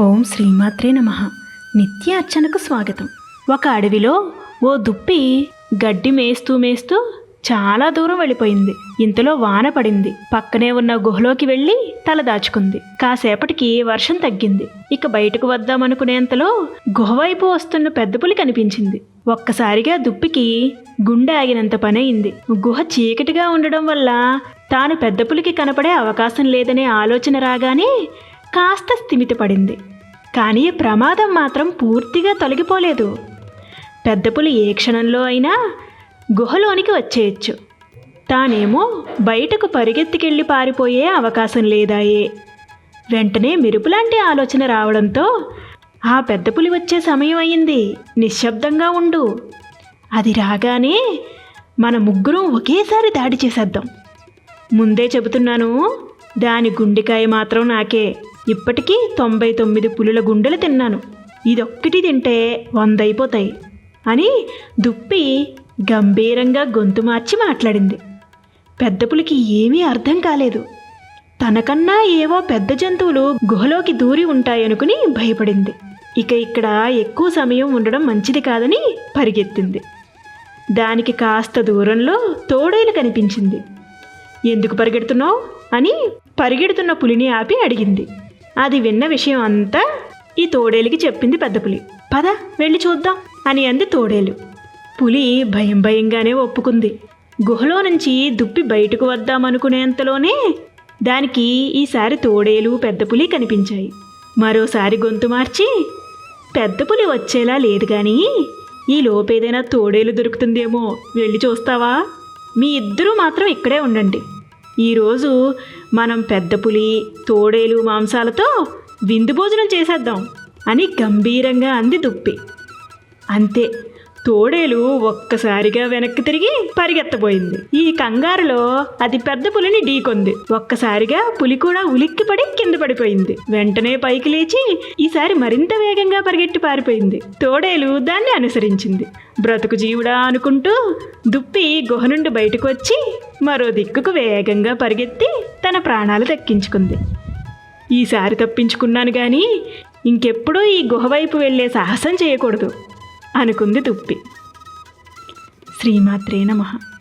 ఓం శ్రీమాత్రే నమ. నిత్య అర్చనకు స్వాగతం. ఒక అడవిలో ఓ దుప్పి గడ్డి మేస్తూ మేస్తూ చాలా దూరం వెళ్ళిపోయింది. ఇంతలో వాన పడింది. పక్కనే ఉన్న గుహలోకి వెళ్ళి తల దాచుకుంది. కాసేపటికి వర్షం తగ్గింది. ఇక బయటకు వద్దామనుకునేంతలో గుహ వైపు వస్తున్న పెద్ద పులి కనిపించింది. ఒక్కసారిగా దుప్పికి గుండె ఆగినంత పనయింది. గుహ చీకటిగా ఉండడం వల్ల తాను పెద్ద పులికి కనపడే అవకాశం లేదనే ఆలోచన రాగానే కాస్త స్థిమితపడింది కానీ ప్రమాదం మాత్రం పూర్తిగా తొలగిపోలేదు. పెద్ద పులి ఏ క్షణంలో అయినా గుహలోనికి వచ్చేయచ్చు. తానేమో బయటకు పరిగెత్తికెళ్ళి పారిపోయే అవకాశం లేదాయే. వెంటనే మెరుపులాంటి ఆలోచన రావడంతో ఆ పెద్ద పులి వచ్చే సమయం అయింది నిశ్శబ్దంగా ఉండు. అది రాగానే మన ముగ్గురం ఒకేసారి దాడి చేసేద్దాం. ముందే చెబుతున్నాను దాని గుండెకాయ మాత్రం నాకే. ఇప్పటికీ తొంభై తొమ్మిది పులుల గుండెలు తిన్నాను. ఇదొక్కటి తింటే వంద అయిపోతాయి అని దుప్పి గంభీరంగా గొంతు మార్చి మాట్లాడింది. పెద్ద పులికి ఏమీ అర్థం కాలేదు. తనకన్నా ఏవో పెద్ద జంతువులు గుహలోకి దూరి ఉంటాయనుకుని భయపడింది. ఇక ఇక్కడ ఎక్కువ సమయం ఉండడం మంచిది కాదని పరిగెత్తింది. దానికి కాస్త దూరంలో తోడేలు కనిపించింది. ఎందుకు పరిగెడుతున్నావు? అని పరిగెడుతున్న పులిని ఆపి అడిగింది. అది విన్న విషయం అంతా ఈ తోడేలుకి చెప్పింది పెద్ద పులి. పద వెళ్ళి చూద్దాం అని అంది తోడేలు. పులి భయం భయంగానే ఒప్పుకుంది. గుహలో నుంచి దుప్పి బయటకు వద్దామనుకునేంతలోనే దానికి ఈసారి తోడేలు పెద్ద పులి కనిపించాయి. మరోసారి గొంతు మార్చి పెద్ద పులి వచ్చేలా లేదు కానీ ఈ లోపేదైనా తోడేలు దొరుకుతుందేమో వెళ్ళి చూస్తావా? మీ ఇద్దరూ మాత్రం ఇక్కడే ఉండండి. ఈరోజు మనం పెద్ద పులి తోడేలు మాంసాలతో విందు భోజనం చేసేద్దాం అని గంభీరంగా అంది దుప్పి. అంతే తోడేలు ఒక్కసారిగా వెనక్కి తిరిగి పరిగెత్తబోయింది. ఈ కంగారులో అది పెద్ద పులిని ఢీకొంది. ఒక్కసారిగా పులి కూడా ఉలిక్కిపడి కింద పడిపోయింది. వెంటనే పైకి లేచి ఈసారి మరింత వేగంగా పరిగెట్టి పారిపోయింది. తోడేలు దాన్ని అనుసరించింది. బ్రతుకు జీవుడా అనుకుంటూ దుప్పి గుహ నుండి బయటకు వచ్చి మరో దిక్కుకు వేగంగా పరిగెత్తి తన ప్రాణాలు దక్కించుకుంది. ఈసారి తప్పించుకున్నాను కానీ ఇంకెప్పుడూ ఈ గుహ వైపు వెళ్ళే సాహసం చేయకూడదు అనుకుంది తుప్పి. శ్రీమాత్రే నమః.